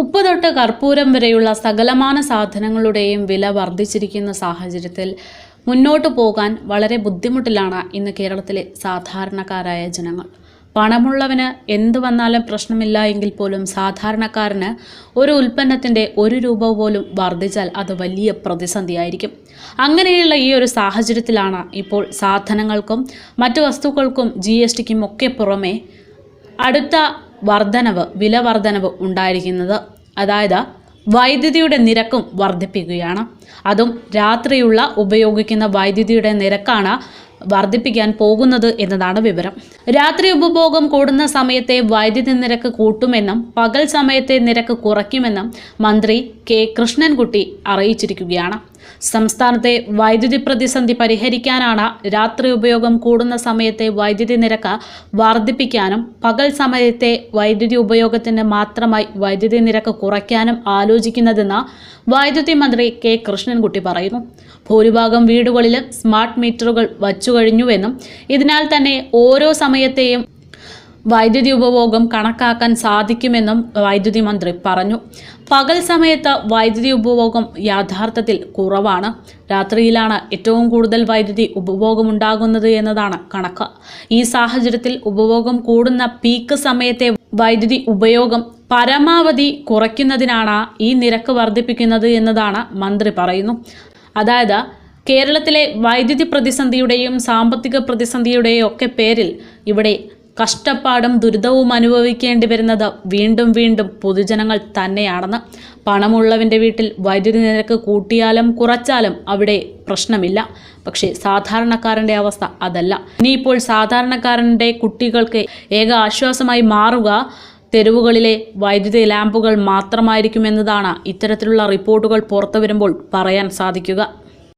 ഉപ്പ് തൊട്ട് കർപ്പൂരം വരെയുള്ള സകലമാന സാധനങ്ങളുടെയും വില വർദ്ധിച്ചിരിക്കുന്ന സാഹചര്യത്തിൽ മുന്നോട്ട് പോകാൻ വളരെ ബുദ്ധിമുട്ടിലാണ് ഇന്ന് കേരളത്തിലെ സാധാരണക്കാരായ ജനങ്ങൾ. പണമുള്ളവന് എന്തു വന്നാലും പ്രശ്നമില്ല എങ്കിൽ പോലും സാധാരണക്കാരന് ഒരു ഉൽപ്പന്നത്തിന്റെ ഒരു രൂപ പോലും വർദ്ധിച്ചാൽ അത് വലിയ പ്രതിസന്ധിയായിരിക്കും. അങ്ങനെയുള്ള ഈ ഒരു സാഹചര്യത്തിലാണ് ഇപ്പോൾ സാധനങ്ങൾക്കും മറ്റു വസ്തുക്കൾക്കും ജി എസ് ടിക്കും ഒക്കെ പുറമെ അടുത്ത വർധനവ് വില വർധനവ് ഉണ്ടായിരിക്കുന്നത്. അതായത് വൈദ്യുതിയുടെ നിരക്കും വർദ്ധിപ്പിക്കുകയാണ്. അതും രാത്രിയുള്ള ഉപയോഗിക്കുന്ന വൈദ്യുതിയുടെ നിരക്കാണ് വർദ്ധിപ്പിക്കാൻ പോകുന്നത് എന്നതാണ് വിവരം. രാത്രി ഉപഭോഗം കൂടുന്ന സമയത്തെ വൈദ്യുതി നിരക്ക് കൂട്ടുമെന്നും പകൽ സമയത്തെ നിരക്ക് കുറയ്ക്കുമെന്നും മന്ത്രി കെ കൃഷ്ണൻകുട്ടി അറിയിച്ചിരിക്കുകയാണ്. സംസ്ഥാനത്തെ വൈദ്യുതി പ്രതിസന്ധി പരിഹരിക്കാനാണ് രാത്രി ഉപയോഗം കൂടുന്ന സമയത്തെ വൈദ്യുതി നിരക്ക് വർദ്ധിപ്പിക്കാനും പകൽ സമയത്തെ വൈദ്യുതി ഉപയോഗത്തിന് മാത്രമായി വൈദ്യുതി നിരക്ക് കുറയ്ക്കാനും ആലോചിക്കുന്നതെന്ന് വൈദ്യുതി മന്ത്രി കെ കൃഷ്ണൻകുട്ടി പറയുന്നു. ഭൂരിഭാഗം വീടുകളിലും സ്മാർട്ട് മീറ്ററുകൾ വച്ചു കഴിഞ്ഞുവെന്നും ഇതിനാൽ തന്നെ ഓരോ സമയത്തെയും വൈദ്യുതി ഉപഭോഗം കണക്കാക്കാൻ സാധിക്കുമെന്നും വൈദ്യുതി മന്ത്രി പറഞ്ഞു. പകൽ സമയത്ത് വൈദ്യുതി ഉപഭോഗം യഥാർത്ഥത്തിൽ കുറവാണ്. രാത്രിയിലാണ് ഏറ്റവും കൂടുതൽ വൈദ്യുതി ഉപഭോഗമുണ്ടാകുന്നത് എന്നതാണ് കണക്ക്. ഈ സാഹചര്യത്തിൽ ഉപഭോഗം കൂടുന്ന പീക്ക് സമയത്തെ വൈദ്യുതി ഉപയോഗം പരമാവധി കുറയ്ക്കുന്നതിനാണ് ഈ നിരക്ക് വർദ്ധിപ്പിക്കുന്നത് എന്നതാണ് മന്ത്രി പറയുന്നു. അതായത് കേരളത്തിലെ വൈദ്യുതി പ്രതിസന്ധിയുടെയും സാമ്പത്തിക പ്രതിസന്ധിയുടെയും ഒക്കെ പേരിൽ ഇവിടെ കഷ്ടപ്പാടും ദുരിതവും അനുഭവിക്കേണ്ടി വരുന്നത് വീണ്ടും വീണ്ടും പൊതുജനങ്ങൾ തന്നെയാണെന്ന് പണമുള്ളവന്റെ വീട്ടിൽ വൈദ്യുതി നിരക്ക് കൂട്ടിയാലും കുറച്ചാലും അവിടെ പ്രശ്നമില്ല. പക്ഷേ സാധാരണക്കാരന്റെ അവസ്ഥ അതല്ല. ഇനിയിപ്പോൾ സാധാരണക്കാരന്റെ കുട്ടികൾക്ക് ഏക ആശ്വാസമായി മാറുക തെരുവുകളിലെ വൈദ്യുതി ലാമ്പുകൾ മാത്രമായിരിക്കുമെന്നതാണ് ഇത്തരത്തിലുള്ള റിപ്പോർട്ടുകൾ പുറത്തു വരുമ്പോൾ പറയാൻ സാധിക്കുക.